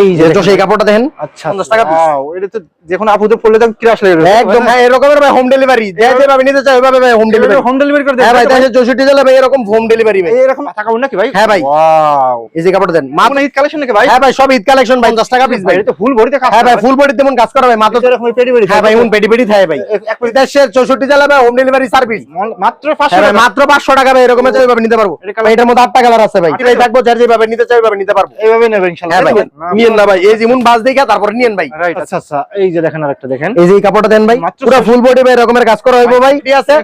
এই যে সেই কাপড়টা দেখেন। আচ্ছা 50 টাকা এটা তো যে আপুতে পড়লে তো ক্রাশ লেগে একদম ভাই এরকমের ভাই হোম ডেলিভারি যেভাবে নিতে চাই ওইভাবে ভাই হোম ডেলিভারি হোম ডেলিভারি করে হ্যাঁ ভাই দেন দেশের জেলা ভাই এরকম হোম ডেলিভারি ভাই। এরকম টাকা নাকি ভাই? হ্যাঁ ভাই। ওয়াও এই যে কাপড়টা দেন মাত্র মামুন ঈদ কালেকশন নাকি ভাই? হ্যাঁ ভাই সব ঈদ কালেকশন ভাই। 10 টাকা পিস ভাই। এটা তো ফুল কাজ হ্যাঁ ভাই ফুল বডি তেমন কাজ করা ভাই মাত্র এরকম হ্যাঁ ভাই থাকে দেশের চৌষট্টি জেলা ভাই হোম ডেলিভারি সার্ভিস মাত্র 500 হ্যাঁ টাকা। মাত্র 500 টাকা ভাই এরকম ওইভাবে নিতে পারব। এটার মধ্যে আটটা কালার আছে ভাই। এটাই থাকব যার যেভাবে নিতে চাই ওইভাবে নিতে পারব। এইভাবে ইনশাআল্লাহ নিয়েন না ভাই এই যেমন বাস দেখা তারপর নিয়েন ভাই। আচ্ছা আচ্ছা এই যে দেখেন আরেকটা দেখেন। এই যে কাপড়টা দেন ভাই পুরো ফুল বডি ভাই এরকমের কাজ করা হইবো ভাই। ঠিক আছে?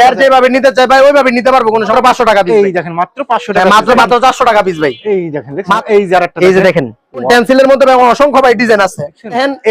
যার যেভাবে নিতে চাই ভাই ওইভাবে নিতে পারব কোনো সময় 500 টাকা পিস এই দেখেন মাত্র 500 টাকা মাত্র মাত্র 400 টাকা পিস ভাই। এই দেখেন এই যে আরেকটা এই যে দেখেন। পেন্সিলের মধ্যে অসংখ্য ভাই ডিজাইন আছে।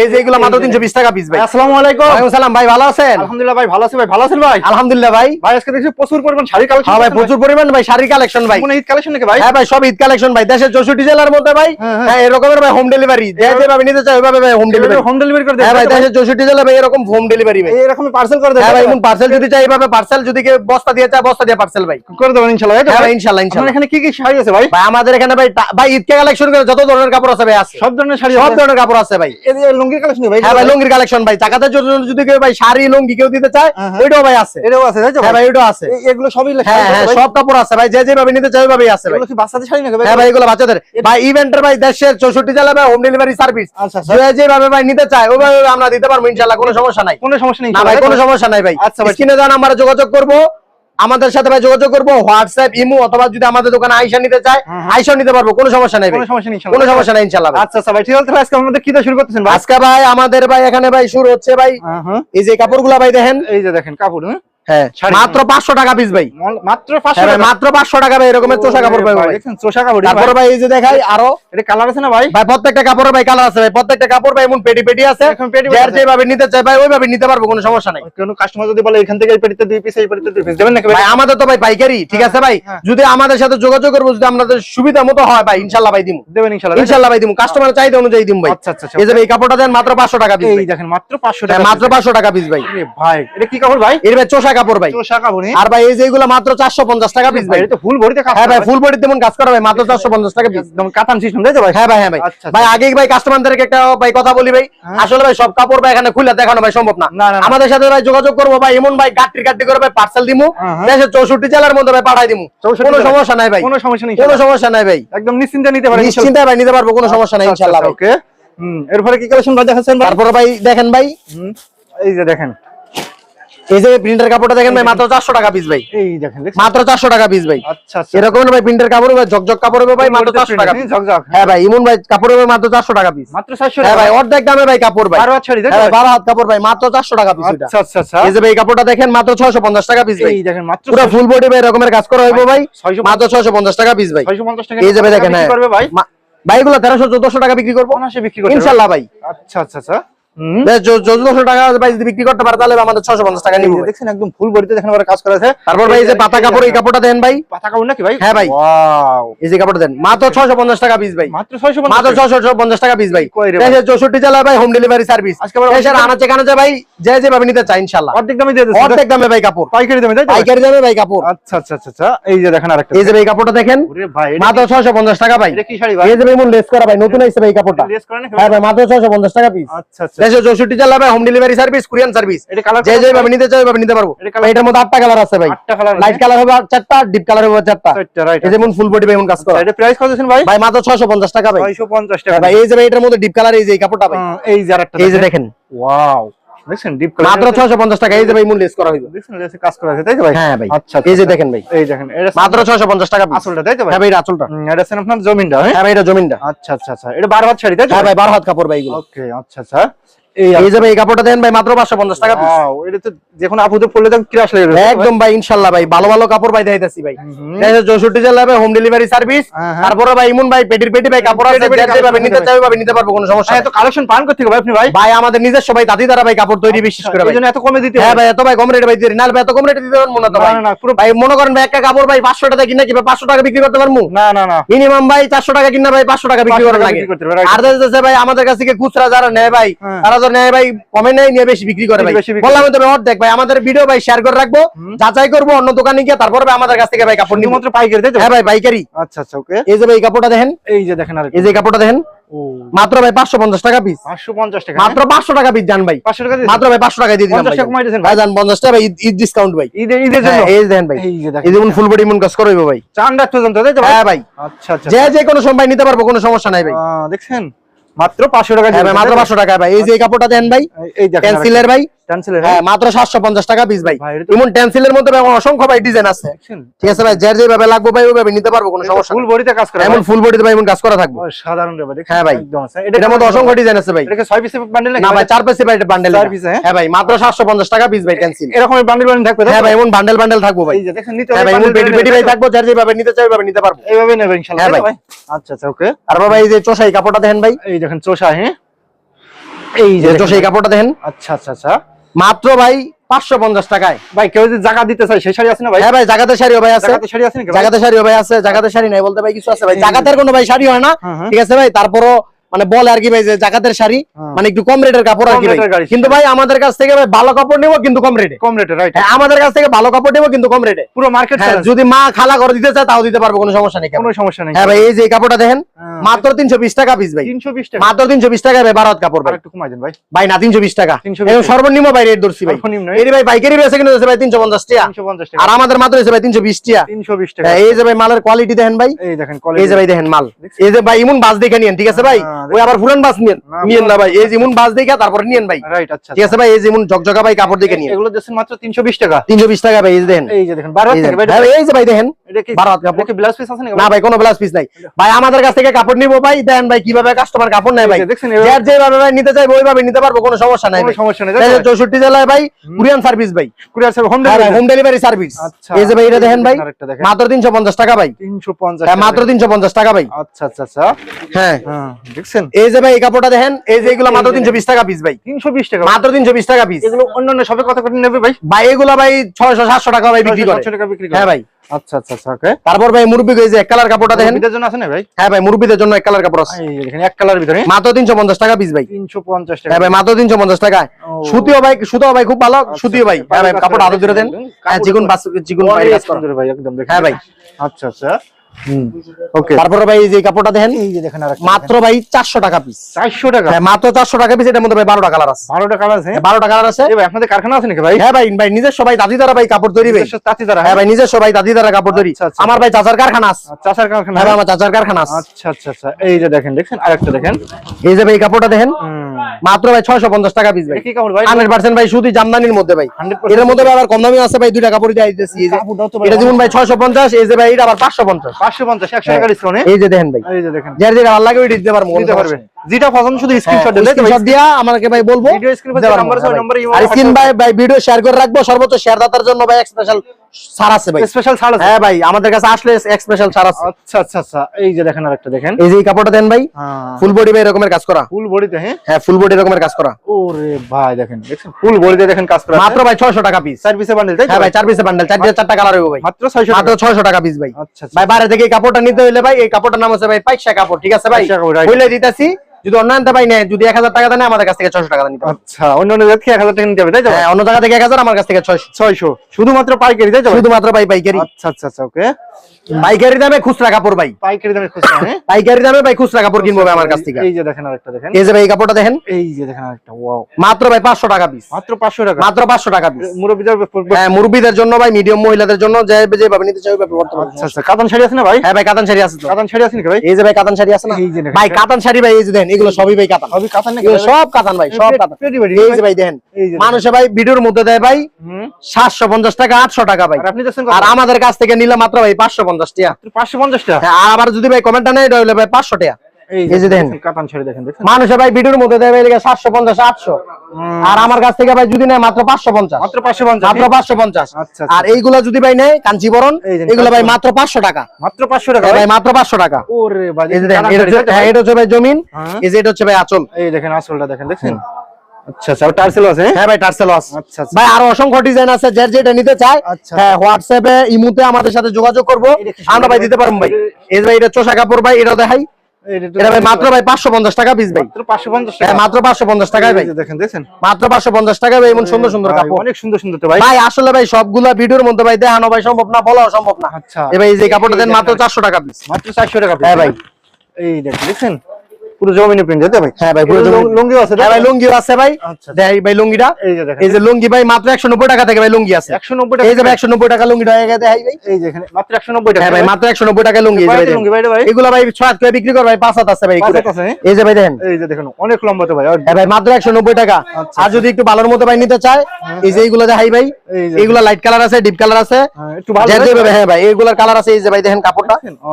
এই যে এগুলো মাত্র 320 টাকা পিস ভাই। আসসালামু আলাইকুম। সালাম ভাই ভালো আছেন? আলহামদুলিল্লাহ ভাই ভালো আছি ভাই। ভালো আছেন ভাই? আলহামদুলিল্লাহ ভাই। ভাই আজকে দেখছি প্রচুর পরিমাণ শাড়ি কালেকশন হ্যাঁ ভাই প্রচুর পরিমাণ ভাই শাড়ি কালেকশন ভাই। কোন ঈদ কালেকশন নাকি ভাই? হ্যাঁ ভাই সব ঈদ কালেকশন ভাই। দেশের চৌষট্টি জেলার মধ্যে ভাই। হ্যাঁ, হ্যাঁ। হ্যাঁ এরকমের ভাই হোম ডেলিভারি যে যেভাবে নিতে চাই ওইভাবে ভাই হোম ডেলিভারি হোম ডেলিভারি করে হ্যাঁ ভাই দেশের চৌষট্টি জেলা ভাই এরকম হোম ডেলিভারি ভাই। এরকম পার্সেল করে হ্যাঁ ভাই পার্সেল যদি চাই এভাবে পার্সেল যদি কেউ বস্তা দিয়ে চায় বস্তা দিয়ে পার্সেল ভাই। করে দেবেন ইনশাআল্লাহ হ্যাঁ ভাই ইনশাআল্লাহ ইনশাআল্লাহ এখানে কি কি শাড়ি আছে ভাই? ভাই আমাদের এখানে ভাই ভাই ঈদ কালেকশন করে যত ধরনের কাপড় আছে ভাই আছে। সব ধরনের শাড়ি সব ধরনের কাপড় আছে ভাই। লুঙ্গির কালেকশন ভাই হ্যাঁ ভাই লুঙ্গির কালেকশন ভাই। টাকাতে জন্য যদি কেউ ভাই শাড়ি লুঙ্গি কেউ দিতে চায় হ্যাঁ, হ্যাঁ। ওইটাও ভাই আছে। এটাও আছে হ্যাঁ ভাই? ওইটাও আছে। এগুলো সবই হ্যাঁ হ্যাঁ সব কাপড় আছে ভাই যে যেভাবে নিতে চাই ওইভাবেই আছে ভাই। কি বাচ্চাদের শাড়ি নাকি ভাই? হ্যাঁ ভাই এগুলো বাচ্চাদের। ভাই ইভেন্টের ভাই দেশের চৌষট্টি জেলা ভাই হোম ডেলিভারি সার্ভিস যে যেভাবে ভাই নিতে চায় ওইভাবে আমরা দিতে পারব ইনশাল্লাহ কোনো সমস্যা নাই। কোনো সমস্যা নেই না ভাই ইনশাআল্লাহ, কোনো সমস্যা নাই ভাই। আচ্ছা ভাই। দেন আমরা যোগাযোগ করব আমাদের সাথে ভাই যোগাযোগ করব হোয়াটসঅ্যাপ ইমো অথবা যদি আমাদের দোকানে আইসা নিতে চায় হুম, হুম। আইসা নিতে পারব কোনো সমস্যা নাই কোনো সমস্যা নেই কোনো সমস্যা নাই আচ্ছা আচ্ছা ভাই ঠিক আছে আজকে আমাদের কি শুরু করতেছেন ভাই? আজকে ভাই আমাদের ভাই এখানে ভাই শুরু হচ্ছে ভাই। হ্যাঁ, হ্যাঁ। এই যে কাপড়গুলা ভাই দেখেন। এই যে দেখেন কাপড় হ্যাঁ? হ্যাঁ মাত্র পাঁচশো টাকা পিস ভাই। মাত্র 500 হ্যাঁ ভাই, টাকা মাত্র পাঁচশো টাকা ভাই এরকমের চোষা কাপড় ভাই। চোষা কাপড় তারপরে ভাই। এই যে দেখাই আরও এটা কালার আছে না ভাই? ভাই প্রত্যেকটা কাপড়ের ভাই কালার আছে ভাই প্রত্যেকটা কাপড় ভাই এমন পেটি পেটি আছে। এখন পেটি পেটি যার যেভাবে নিতে চায় ভাই ওইভাবে নিতে পারব কোনো সমস্যা নাই। কোন কাস্টমার যদি বলে এখান থেকে এই পেটিতে দুই পিস এই পেটিতে দুই পিস দেবেন নাকি ভাই? ভাই আমাদের তো ভাই পাইকারি ঠিক আছে ভাই? হ্যাঁ। যদি আমাদের সাথে যোগাযোগ করব যদি আমাদের সুবিধা মতো হয় ভাই ইনশাল্লাহ ভাই দিমু। দেবেন ইনশাল্লাহ। ভাই দিমু। কাস্টমারের চাহিদা অনুযায়ী দিমু ভাই। আচ্ছা আচ্ছা আচ্ছা। এই যে এই কাপড়টা দেন মাত্র পাঁচশো টাকা পিস দেখেন মাত্র 500 টাকা মাত্র পাঁচশো টাকা পিস ভাই। ভাই এটা কি কাপড় ভাই? এর ভাই চোষা কাপড় ভাই। চোষা কাপড় হ্যাঁ? আর ভাই এই যে এগুলো মাত্র চারশো পঞ্চাশ টাকা পিস ভাই। এটা ফুল কাজ হ্যাঁ ভাই ফুল বডি তেমন কাজ করা ভাই মাত্র চারশো পঞ্চাশ টাকা পিস একদম কাতান সিস্টেম তাই তো ভাই? হ্যাঁ ভাই হ্যাঁ ভাই। আচ্ছা, ভাই আগে ভাই কাস্টমারদেরকে একটা ভাই কথা বলি ভাই। হ্যাঁ। আসলে ভাই সব কাপড় ভাই এখানে খুলে দেখানো ভাই সম্ভব না। আমাদের সাথে ভাই যোগাযোগ করব ভাই এমন ভাই গাট্টি গাট্টি করে ভাই পার্সেল দিমু। হ্যাঁ। দেশের চৌষট্টি জেলার মধ্যে ভাই পাঠাই দিমু। 64 কোনো সমস্যা নাই ভাই। কোনো সমস্যা নেই কোনো সমস্যা নাই ভাই। একদম নিশ্চিন্তে নিতে পারেন নিশ্চিন্তায় ভাই নিতে পারব কোনো সমস্যা নাই ইনশাল্লাহ ভাই। ওকে। হুম এরপরে কি কালেকশন ভাই দেখাচ্ছেন ভাই? তারপরে ভাই দেখেন ভাই। এই যে দেখেন। এই যে প্রিন্টের কাপড়টা দেখেন ভাই মাত্র চারশো টাকা পিস ভাই। এই দেখেন মাত্র চারশো টাকা পিস ভাই। আচ্ছা আচ্ছা। এরকম ভাই প্রিন্টের কাপড় ভাই ঝকঝক কাপড় হবে ভাই মাত্র চারশো টাকা ঝকঝক। হ্যাঁ ভাই ইমন ভাই কাপড় হবে মাত্র চারশো টাকা পিস মাত্র 400 হ্যাঁ ভাই অর্ধেক দামে ভাই কাপড় ভাই। বারো হাত শাড়ি তাই তো হ্যাঁ হাত কাপড় ভাই মাত্র চারশো টাকা পিস আচ্ছা আচ্ছা আচ্ছা। এই যে ভাই কাপড়টা দেখেন মাত্র ছয়শো পঞ্চাশ টাকা পিস ভাই। এই দেখেন মাত্র পুরো ফুল বডি ভাই এরকমের কাজ করা হইবো ভাই। মাত্র ছয়শো পঞ্চাশ টাকা পিস ভাই। 650 টাকা এই যে ভাই দেখেন হ্যাঁ। ভাই? ভাই এগুলো তেরোশো চোদ্দশো টাকা বিক্রি করব। ইনশাল্লাহ ভাই। আচ্ছা আচ্ছা আচ্ছা। টাকা বিক্রি করতে পারে তাহলে আমাদের ছয়শো পঞ্চাশ টাকা এই যে দেখছেন একদম ফুল বডিতে দেখেন কাজ করা আছে। তারপর ভাই যে পাতা কাপড় এই কাপড়টা দেন ভাই। পাতা কাপড় নাকি ভাই? হ্যাঁ ভাই। এই যে কাপড়টা দেন। মাত্র ছয়শো পঞ্চাশ টাকা পিস ভাই। মাত্র 650 মাত্র ছয়শো পঞ্চাশ টাকা পিস ভাই। কই রে ভাই? দেশের চৌষট্টি জেলায় ভাই হোম ডেলিভারি সার্ভিস আজকে আবার দেশের আনাচে কানাচে ভাই যে যেভাবে নিতে চাই ইনশাল্লাহ অর্ধেক দামে দিয়ে অর্ধেক দামে ভাই কাপড়। পাইকারি দামে তাই পাইকারি দামে ভাই কাপড়। আচ্ছা আচ্ছা আচ্ছা এই যে দেখেন আরেকটা। এই যে ভাই এই কাপড়টা দেখেন মাত্র ছয়শো পঞ্চাশ টাকা ভাই। এই যে ভাই মন লেস করা ভাই নতুন ভাই এই কাপড়টা। হ্যাঁ ভাই? মাত্র ছয়শো পঞ্চাশ টাকা পিস আচ্ছা আচ্ছা। দেশের চৌষট্টি জেলা ভাই home delivery service courier service যে যেভাবে নিতে চাই ভাবে নিতে পারব। এটার মধ্যে আটটা কালার আছে ভাই। লাইট কালার হবে চারটা ডিপ কালার হবে চারটা। যেমন ফুল বডি ভাই কাজ করা। এটা প্রাইস কত ভাই? ভাই মাত্র ছয়শো পঞ্চাশ টাকা ভাই। 650 টাকা। ভাই এই যে ভাই এটার মধ্যে ডিপ কালার এই যে কাপড়টা ভাই। এই যে আরেকটা এই যে দেখেন। ওয়াও দেখছেন ডিপ কালার মাত্র ছয়শো পঞ্চাশ টাকা এই যে ভাই মূল লেস করা হইছে দেখছেন লেসে কাজ করা আছে তাই তো ভাই? হ্যাঁ ভাই আচ্ছা এই যে আচ্ছা। দেখেন ভাই। এই দেখেন এটা মাত্র ছয়শো পঞ্চাশ টাকা piece। আসলটা তাই তো ভাই? হ্যাঁ ভাই আসলটা এটা সেন আপনার জমিনটা হ্যাঁ? হ্যাঁ ভাই এটা জমিনটা। আচ্ছা আচ্ছা আচ্ছা এটা বারো হাত শাড়ি তাই তো হ্যাঁ ভাই? বারো হাত কাপড় ভাই এগুলো। ওকে আচ্ছা আচ্ছা। এই এই এই কাপড়টা দেন ভাই মাত্র পাঁচশো পঞ্চাশ টাকা piece। এটা তো যে কোনো পড়লে তো ক্রাশ লেগে একদম ভাই ইনশাল্লাহ ভাই ভালো ভালো কাপড় ভাই দেখাইতেছি ভাই হুম। দেশের ভাই হোম ডেলিভারি সার্ভিস। তারপরে ভাই ইমন ভাই পেটির পেটি ভাই কাপড় আছে পেটি পেটি যার যেভাবে কাপড় নিতে নিতে চাই নিতে পারব কোনো সমস্যা নাই। এত কালেকশন পান করতে ভাই আপনি ভাই ভাই আমাদের নিজস্ব ভাই তাঁতি দ্বারা ভাই কাপড় তৈরি বিশেষ করে ভাই এত কমে দিতে হ্যাঁ। ভাই এত ভাই কম রেটে ভাই দিতে না ভাই এত কম রেটে দিতে পারব না তো ভাই না, না, ভাই মনে করেন ভাই একটা কাপড় ভাই পাঁচশো টাকা কিনা কি ভাই পাঁচশো টাকা বিক্রি করতে পারব না না না মিনিমাম ভাই চারশো টাকা কিনা ভাই পাঁচশো টাকা বিক্রি 500 লাগে করতে আর ভাই আমাদের কাছ থেকে খুচরা যারা নেয় ভাই হ্যাঁ। তারা বাজার নেয় ভাই কমে নেয় নিয়ে বেশি বিক্রি করে ভাই। বললাম ভাই অর্ধেক ভাই আমাদের ভিডিও ভাই শেয়ার করে রাখব। যাচাই করব অন্য দোকানে গিয়ে তারপরে আমাদের কাছ থেকে ভাই কাপড় শুধুমাত্র পাইকারি হ্যাঁ ভাই পাইকারি। আচ্ছা আচ্ছা ওকে। এই যে ভাই কাপড়টা দেখেন। এই যে দেখেন আর এই যে কাপড়টা দেখেন। মাত্র ভাই পাঁচশো পঞ্চাশ টাকা পিস পাঁচশো পঞ্চাশ টাকা মাত্র পাঁচশো টাকা পিস জান ভাই। পাঁচশো টাকা মাত্র ভাই পাঁচশো টাকা দিয়ে দিলাম ভাই। জান পঞ্চাশ টাকা ঈদ- ডিসকাউন্ট ভাই। হ্যাঁ, এই এই যেমন ফুল বডি মন কাজ করবে ভাই। চান রাখতে জানতো ভাই? হ্যাঁ ভাই। আচ্ছা আচ্ছা যে যে কোনো সময় নিতে পারব কোনো সমস্যা নাই ভাই। দেখছেন? মাত্র পাঁচশো টাকা হ্যাঁ মাত্র পাঁচশো টাকা ভাই। এই যে কাপড়টা দেন ভাই। এই পেন্সিলের ভাই। পেন্সিলের হ্যাঁ? মাত্র সাতশো পঞ্চাশ টাকা পিস ভাই। এমন টেন্সিলের মধ্যে অসংখ্য ভাই ডিজাইন আছে। ঠিক আছে ভাই যার যেভাবে লাগবে ভাই ওইভাবে নিতে পারব কোনো সমস্যা ফুল বডিতে কাজ করে এমন ফুল বডিতে ভাই এমন কাজ করা থাকবে। সাধারণ রে ভাই হ্যাঁ ভাই। একদম আছে। এটার মধ্যে অসংখ্য ডিজাইন আছে ভাই। পিসের বান্ডেল না ভাই ভাই বান্ডেল হ্যাঁ? হ্যাঁ ভাই মাত্র টাকা পিস ভাই টেন্সিল এরকম বান্ডেল বান্ডেল থাকবে হ্যাঁ ভাই এমন বান্ডেল বান্ডেল থাকব ভাই। এই যে দেখেন নিতে হ্যাঁ ভাই এমন পেটি পেটি ভাই থাকব। যার যেভাবে নিতে চাই ওইভাবে নিতে পারব। এইভাবে নেবেন ইনশাআল্লাহ হ্যাঁ ভাই। আচ্ছা আচ্ছা ওকে ভাই এই যে চোষাই কাপড়টা দেখেন ভাই। এই দেখেন চোষা হ্যাঁ? এই যে চোষাই কাপড়টা দেখেন। আচ্ছা আচ্ছা আচ্ছা। মাত্র ভাই পাঁচশো পঞ্চাশ টাকায়। ভাই কেউ যদি জায়গা দিতে চাই সেই শাড়ি আছে না ভাই? হ্যাঁ ভাই জাগাতে শাড়িও ভাই আছে। জায়গাতে শাড়ি ভাই? জাগাতে আছে জাগাতে শাড়ি নাই বলতে ভাই কিছু আছে ভাই। জাগাতের কোনো ভাই শাড়ি হয় না। ঠিক আছে ভাই তারপরও মানে বলে আর কি ভাই যে জাকাতের শাড়ি হ্যাঁ। মানে একটু কম রেটের কাপড় আর কি ভাই। কিন্তু ভাই আমাদের কাছ থেকে ভাই ভালো কাপড় নেব কিন্তু কম রেটে কম রেটে রাইট হ্যাঁ আমাদের কাছ থেকে ভালো কাপড় নেব কিন্তু কম রেটে পুরো মার্কেট হ্যাঁ যদি মা খালা করে দিতে চায় তাও দিতে পারব কোনো সমস্যা নেই কোনো সমস্যা নেই। হ্যাঁ ভাই এই যে কাপড়টা দেখেন। মাত্র তিনশো বিশ টাকা পিস ভাই। তিনশো বিশ টাকা। মাত্র তিনশো বিশ টাকা ভাই বারোত কাপড় ভাই। একটু কমাই দেন ভাই। ভাই না তিনশো বিশ টাকা। 320 এবং সর্বনিম্ন ভাই রেট ধরছি ভাই। সর্বনিম্ন, এই ভাই পাইকারি বেছে কিনে দিচ্ছে ভাই তিনশো পঞ্চাশ টাকা। তিনশো পঞ্চাশ আর আমাদের মাত্র হয়েছে ভাই তিনশো বিশ টাকা। তিনশো বিশ টাকা। এই যে ভাই মালের কোয়ালিটি দেখেন ভাই। এই দেখেন এই যে ভাই দেখেন মাল। এই যে ভাই ইমন বাস দেখে নিয়েন ঠিক আছে ভাই? ওই আবার পুরান বাস নিয়েন নিয়েন না ভাই এই যে ইমন বাস দেখে তারপরে নিয়েন ভাই। রাইট আচ্ছা ঠিক আছে ভাই এই যে ইমন ভাই কাপড় দেখে নিয়েন। এগুলো মাত্র তিনশো বিশ টাকা। তিনশো বিশ টাকা ভাই এই দেখেন। এই যে দেখেন বারো এই যে- থেকে ভাই এই যে ভাই দেখেন কি ব্লাউজ পিস আছে না ভাই? কোনো ব্লাউজ পিস নাই। ভাই আমাদের কাছ থেকে কাপড় নিবো ভাই দেন ভাই কীভাবে কাস্টমার কাপড় নেয় ভাই। যার যেভাবে ভাই নিতে চাইবে ওইভাবে নিতে পারব কোনো সমস্যা নাই কোনো সমস্যা নেই তাহলে চৌষট্টি জেলায় ভাই কুরিয়ান সার্ভিস ভাই। Courier service home delivery home delivery service আচ্ছা। এই যে ভাই এটা দেখেন ভাই মাত্র তিনশো পঞ্চাশ টাকা ভাই। তিনশো পঞ্চাশ হ্যাঁ মাত্র তিনশো পঞ্চাশ টাকা ভাই। আচ্ছা আচ্ছা আচ্ছা। হ্যাঁ। হ্যাঁ দেখছেন? এই যে ভাই এই কাপড়টা দেখেন এই যে এগুলো মাত্র তিনশো বিশ টাকা পিস ভাই। তিনশো বিশ টাকা। মাত্র তিনশো বিশ টাকা পিস এগুলো অন্যান্য সবে কত করে নেবে ভাই? ভাই এগুলো ভাই ছয়শো সাতশো টাকা ভাই বিক্রি করে। 600 টাকা বিক্রি করে। হ্যাঁ ভাই। আচ্ছা আচ্ছা আচ্ছা ওকে তারপর ভাই মুরব্বি এই যে এক কালার কাপড়টা দেখেন। বিদের জন্য আছে না ভাই? হ্যাঁ ভাই মুরব্বিদের জন্য এক কালার কাপড় আছে। দেখেন এক কালার ভিতরে। মাত্র টাকা পিস ভাই। টাকা। হ্যাঁ ভাই মাত্র তিনশো পঞ্চাশ টাকা। ও। আচ্ছা, সুতিও ভাই সুতিও ভাই খুব ভালো সুতিও ভাই। হ্যাঁ ভাই কাপড় আরও ধরে দেন। হ্যাঁ ভাই। ভাই একদম হ্যাঁ ভাই। আচ্ছা আচ্ছা। তারপরে ভাই এই যে কাপড়টা দেখেন এই যে দেখেন মাত্র ভাই চারশো টাকা পিস চারশো টাকা? হ্যাঁ মাত্র চারশো টাকা পিস এটার মধ্যে ভাই বারোটা কালার আছে। কালার আছে? কালার আছে। ভাই আপনাদের কারখানা আছে নাকি ভাই? হ্যাঁ ভাই ভাই নিজের সবাই দাদি দ্বারা ভাই কাপড় তৈরি ভাই। নিজস্ব দ্বারা হ্যাঁ। ভাই নিজের সবাই দাদি দ্বারা কাপড় তৈরি। আচ্ছা, আচ্ছা। আমার ভাই চাচার কারখানা আছে। চাষার কারখানা হ্যাঁ আমার চাচার কারখানা আছে। আচ্ছা আচ্ছা আচ্ছা। এই যে দেখেন দেখছেন? আরেকটা দেখেন। এই যে ভাই এই কাপড়টা দেখেন। মাত্র ভাই ছয়শো পঞ্চাশ টাকা পিস ভাই। কি কাপড় ভাই? হান্ড্রেড পার্সেন্ট ভাই শুধু জামদানির মধ্যে ভাই। 100% এটার মধ্যে আবার কম দামি আছে ভাই দুই টাকা পরে যাইতেছি এই যে। এটা যেমন ভাই ছয়শো পঞ্চাশ এই যে ভাই এটা আবার পাঁচশো পঞ্চাশ। পাঁচশো পঞ্চাশ টাকা ডিসকাউন্ট এই যে দেখেন ভাই। এই যে দেখেন। যার যেটা ভালো লাগে দিতে পারব দিতে পারবেন যেটা পছন্দ শুধু স্ক্রিনশট দিলে স্ক্রিনশট দিয়া আমাকে ভাই বলব। ভিডিও স্ক্রিন দিতে পারব। নাম্বার আছে নম্বরে আর স্ক্রিন ভাই ভাই ভিডিও শেয়ার করে রাখব সর্বোচ্চ শেয়ার দাতার জন্য ভাই স্পেশাল ছাড় আছে ভাই। স্পেশাল ছাড় আছে? হ্যাঁ ভাই আমাদের কাছে আসলে স্পেশাল ছাড় আছে। আচ্ছা আচ্ছা আচ্ছা। এই যে দেখেন আরেকটা দেখেন। এই যে কাপড়টা দেন ভাই হ্যাঁ। ফুল বডি ভাই এরকমের কাজ করা। ফুল বডিতে হ্যাঁ? হ্যাঁ ফুল বডি এরকমের কাজ করা। ওরে ভাই দেখেন দেখছেন? ফুল বডিতে দেখেন কাজ করা। মাত্র ভাই ছয়শো টাকা পিস চার পিসে বান্ডেল তাই হ্যাঁ ভাই চার পিসে বান্ডেল চার দিয়ে চারটা কালার হইব ভাই। মাত্র 600 মাত্র টাকা ছয়শো টাকা পিস ভাই। আচ্ছা আচ্ছা। ভাই বাইরে থেকে এই কাপড়টা নিতে হইলে ভাই এই কাপড়টার নাম আছে ভাই পাইসা কাপড় ঠিক আছে ভাই. বলে দিতেছি যদি অন্য আনতে ভাই নেয় যদি এক হাজার টাকা দেন আমাদের কাছ থেকে ছয়শো টাকা নিতে আচ্ছা অন্য অন্য জায়গা থেকে 1000 টাকা নিতে হবে তাই তো? হ্যাঁ অন্য জায়গা থেকে এক হাজার আমার কাছ থেকে ছয়শো। 600 শুধুমাত্র পাইকারি তাই তো? শুধুমাত্র ভাই পাইকারি। আচ্ছা আচ্ছা আচ্ছা ওকে। পাইকারি দামে খুচরা কাপড় ভাই। পাইকারি দামে খুচরা হ্যাঁ? পাইকারি দামে ভাই খুচরা কাপড় কিনবো আমার কাছ থেকে। এই যে দেখেন আরেকটা দেখেন। এই যে ভাই এই কাপড়টা দেখেন। এই যে দেখেন আরেকটা ওয়াও মাত্র ভাই পাঁচশো টাকা পিস মাত্র 500 টাকা। মাত্র পাঁচশো টাকা পিস মুরব্বিদের হ্যাঁ মুরব্বীদের জন্য ভাই মিডিয়াম মহিলাদের জন্য যে যেভাবে নিতে চাই ওইভাবে করতে আচ্ছা আচ্ছা কাতান শাড়ি আছে না ভাই? হ্যাঁ ভাই কাতান শাড়ি আছে তো। কাতান শাড়ি আছে নাকি ভাই? এই যে ভাই কাতান শাড়ি আছে না? এই যে ভাই কাতান শাড়ি ভাই এই যে দেন এগুলো সবই ভাই কাতান। সবই কাতান নাকি এগুলো সব কাতান ভাই সব কাতান। এই যে ভাই দেখেন মানুষে ভাই ভিডিওর মধ্যে দেয় ভাই হুম। সাতশো পঞ্চাশ টাকা আটশো টাকা ভাই। আর আপনি দেখছেন আর আমাদের কাছ থেকে নিলে মাত্র ভাই পাঁচশো পঞ্চাশ টাকা। 550 টাকা? হ্যাঁ, আর আবার যদি ভাই কমেন্টটা নেই এটা তাহলে ভাই পাঁচশো টাকা। এই যে দেখেন। কাতান শাড়ি দেখেন দেখেন। মানুষে ভাই ভিডিওর মধ্যে দেয় ভাই সাতশো পঞ্চাশ আটশো। আর আমার কাছ থেকে ভাই যদি নেয় মাত্র পাঁচশো পঞ্চাশ। মাত্র 550 মাত্র পাঁচশো পঞ্চাশ। আচ্ছা, আচ্ছা। আর এইগুলা যদি ভাই নেয় কাঞ্চিবরণ এই ভাই মাত্র পাঁচশো টাকা। মাত্র 500 টাকা ভাই? ভাই মাত্র পাঁচশো টাকা। ওরে ভাই এই যে দেখেন কাতান এটা হচ্ছে- তাই তো ভাই? এটা হচ্ছে ভাই জমিন। এই যে এটা হচ্ছে ভাই আচল। এই দেখেন আসলটা দেখেন দেখছেন? আচ্ছা আচ্ছা টার্সেল আছে হ্যাঁ? ভাই টার্সেল আছে। আচ্ছা আচ্ছা। ভাই আরও অসংখ্য ডিজাইন আছে যার যেটা নিতে চায় আচ্ছা। হ্যাঁ হোয়াটসঅ্যাপে ইমুতে আমাদের সাথে যোগাযোগ করব। আমরা ভাই দিতে পারব ভাই। এই ভাই এটা চোষা কাপড় ভাই এটা দেখাই। এটা ভাই মাত্র ভাই পাঁচশো পঞ্চাশ টাকা পিস ভাই। মাত্র 550 হ্যাঁ টাকা। মাত্র পাঁচশো পঞ্চাশ টাকায় ভাই। এই দেখেন দেখছেন মাত্র পাঁচশো পঞ্চাশ টাকায় ভাই এমন সুন্দর সুন্দর কাপড়। অনেক সুন্দর সুন্দর তো ভাই। ভাই আসলে ভাই সবগুলা ভিডিওর মধ্যে ভাই দেখানো ভাই সম্ভব না বলাও সম্ভব না। আচ্ছা। ভাই এই যে কাপড়টা দেন মাত্র দেখেন। চারশো টাকা পিস। মাত্র 400 টাকা হ্যাঁ ভাই। এই দেখেন দেখছেন? পুরো জমিনে প্রিন্ট যেতে ভাই হ্যাঁ ভাই পুরো এগুলো লুঙ্গিও আছে হ্যাঁ ভাই লুঙ্গিও আছে ভাই আচ্ছা দেখ ভাই লুঙ্গিটা এই যে দেখেন এই যে লুঙ্গি ভাই মাত্র একশো নব্বই টাকা থেকে ভাই লুঙ্গি আছে 190 টাকা এই যে ভাই একশো নব্বই টাকা লুঙ্গি হয়ে গেছে ভাই এই যে এখানে মাত্র 190 টাকা হ্যাঁ ভাই মাত্র একশো নব্বই টাকা লুঙ্গি ভাই লুঙ্গি ভাই ভাই এগুলো ভাই ছয় হাত করে বিক্রি করে ভাই পাঁচ হাত আছে ভাই পাঁচ এগুলো। হাত আছে, হ্যাঁ? এই যে ভাই দেখেন এই যে দেখেন অনেক লম্বা তো ভাই হ্যাঁ ভাই মাত্র একশো নব্বই টাকা আচ্ছা, আর যদি একটু ভালোর মতো ভাই নিতে চায় এই যে এইগুলো দেখাই ভাই এই এইগুলো লাইট কালার আছে ডিপ কালার আছে হ্যাঁ, একটু ভালো হ্যাঁ ভাই এইগুলোর কালার আছে এই যে ভাই দেখেন কাপড়টা ও,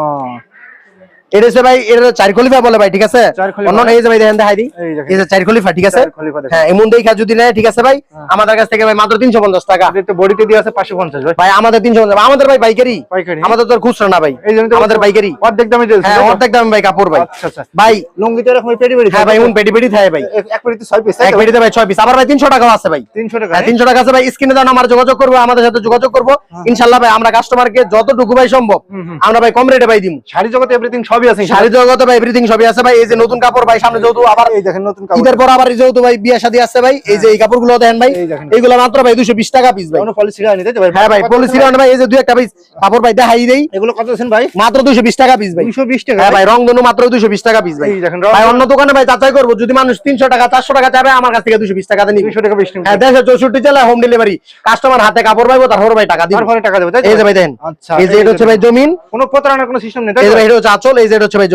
এটা হচ্ছে ভাই এটা চার খলিফা বলে ভাই ঠিক আছে? অন্য এই যে ভাই দেখেন দেখাই দিই। এই যে চার খলিফা ঠিক আছে? চার খলিফা দেখেন। হ্যাঁ এমন দেখা যদি নেয় ঠিক আছে ভাই? আমাদের কাছ থেকে ভাই মাত্র তিনশো পঞ্চাশ টাকা। এটা বডিতে দিয়ে আছে 550 ভাই। ভাই আমাদের তিনশো পঞ্চাশ। আমাদের ভাই পাইকারি। পাইকারি। আমাদের তো খুচরা না ভাই। এই জন্য তো আমাদের পাইকারি। অর্ধেক দামে দিয়েছে হ্যাঁ অর্ধেক দাম ভাই কাপড় ভাই। আচ্ছা আচ্ছা। ভাই লুঙ্গিতে এরকম পেটি পেটি হ্যাঁ ভাই এমন পেটি পেটি থাকে ভাই। এক পেটিতে 6 পিস এক পেটিতে ভাই ছয় পিস আবার ভাই তিনশো টাকাও আছে ভাই। 300 টাকা হ্যাঁ তিনশো টাকা আছে ভাই। স্ক্রিনে দাও আমার যোগাযোগ করব আমাদের সাথে যোগাযোগ করব। ইনশাল্লাহ ভাই আমরা কাস্টমারকে যতটুকু ভাই সম্ভব আমরা ভাই কম রেটে ভাই দিব শাড়ি জগতে এভরিথিং সবই আছে শাড়ি জগতে ভাই এভরিথিং সবই আছে ভাই। এই যে নতুন কাপড় ভাই সামনে যেহেতু আবার এই দেখেন নতুন কাপড়। ঈদের পর আবার যেহেতু ভাই বিয়ে শাদী আসছে ভাই এই যে এই কাপড়গুলো দেখেন ভাই এইগুলো মাত্র ভাই দুশো বিশ টাকা পিস ভাই। কোনো পলিসি আনি তাই ভাই? হ্যাঁ ভাই পলিসি ভাই? এই যে দুই একটা পিস কাপড় ভাই দেখাই দেই। এগুলো কত আছেন ভাই? মাত্র দুশো বিশ টাকা পিস ভাই। 220 টাকা হ্যাঁ ভাই? রং ধনু মাত্র দুশো বিশ টাকা পিস ভাই। এই দেখেন ভাই অন্য দোকানে ভাই যাচাই করব যদি মানুষ তিনশো টাকা চারশো টাকা চাবে আমার কাছ থেকে দুশো বিশ টাকাতে নিবি 200 টাকা বেশি হ্যাঁ দেশে জেলায় হোম ডেলিভারি কাস্টমার হাতে কাপড় পাইবো তারপর ভাই টাকা দিব। তারপরে টাকা দেবে তাই এই যে ভাই দেখেন আচ্ছা এই যে এটা হচ্ছে ভাই। জমিন। কোনো প্রতারণার কোনো সিস্টেম নেই তাই এই যে ভাই এটা হচ্ছে আচল এই যে এটা হচ্ছে ভাই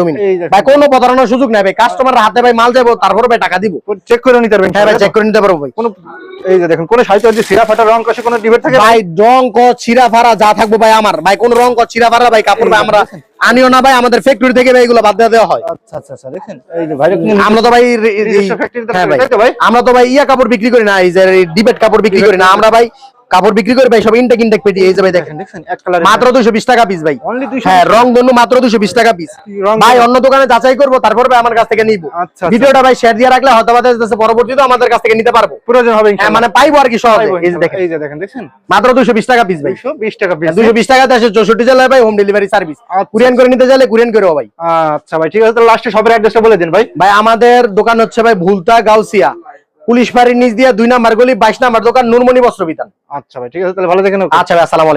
ভাই কোনো প্রতারণার সুযোগ নাই ভাই। কাস্টমার হাতে ভাই মাল যাব তারপর ভাই টাকা দিব। চেক করে নিতে পারবেন হ্যাঁ ভাই চেক করে নিতে পারব ভাই। কোনো এই যে দেখুন কোন ফাটা রং কষে কোনো ডিবেট থাকে? ভাই রং ক ছিড়া ফাড়া যা থাকব ভাই আমার। ভাই কোন রং ক ছিড়া ফাড়া ভাই কাপড় ভাই আমরা আনিও না ভাই আমাদের ফ্যাক্টরি থেকে ভাই এগুলো বাদ দেওয়া হয়। আচ্ছা আচ্ছা আচ্ছা দেখেন। এই যে ভাই আমরা তো ভাই হ্যাঁ ভাই। ভাই? আমরা তো ভাই ইয়া কাপড় বিক্রি করি না এই যে ডিবেট কাপড় বিক্রি করি না। আমরা ভাই কাপড় বিক্রি করি ভাই সব ইনটেক ইনটেক পেটি এই যে ভাই দেখেন। দেখেন দেখছেন এক কালার মাত্র দুশো বিশ টাকা পিস ভাই। অনলি 200 হ্যাঁ রং ধনু মাত্র দুশো বিশ টাকা পিস ভাই অন্য দোকানে যাচাই করব তারপর ভাই আমার কাছ থেকে নিবো। আচ্ছা, আচ্ছা। ভিডিওটা ভাই শেয়ার দিয়ে রাখলে হয়তো বা দেশে পরবর্তীতে আমাদের কাছ থেকে নিতে পারব। প্রয়োজন হবে হ্যাঁ মানে পাইবো আর কি সহজে এই যে দেখেন। এই যে দেখেন দেখছেন? মাত্র দুশো বিশ টাকা পিস ভাই। 220 টাকা পিস দুশো বিশ টাকা দেশে চৌষট্টি জেলায় ভাই হোম ডেলিভারি সার্ভিস। কুরিয়ান করে নিতে চাইলে কুরিয়ান করে ভাই। আচ্ছা ভাই ঠিক আছে তো লাস্টে সবের অ্যাড্রেসটা বলে দিন ভাই। ভাই আমাদের দোকান হচ্ছে ভাই ভুলতা গাউসিয়া। পুলিশ বাড়ির নিচ দিয়ে দুই নাম্বার গলি বাইশ নাম্বার দোকান নুরমণি বস্ত্র বিধান আচ্ছা ভাই ঠিক আছে তাহলে ভালো দেখেন আচ্ছা ভাই আসসালামু আলাইকুম।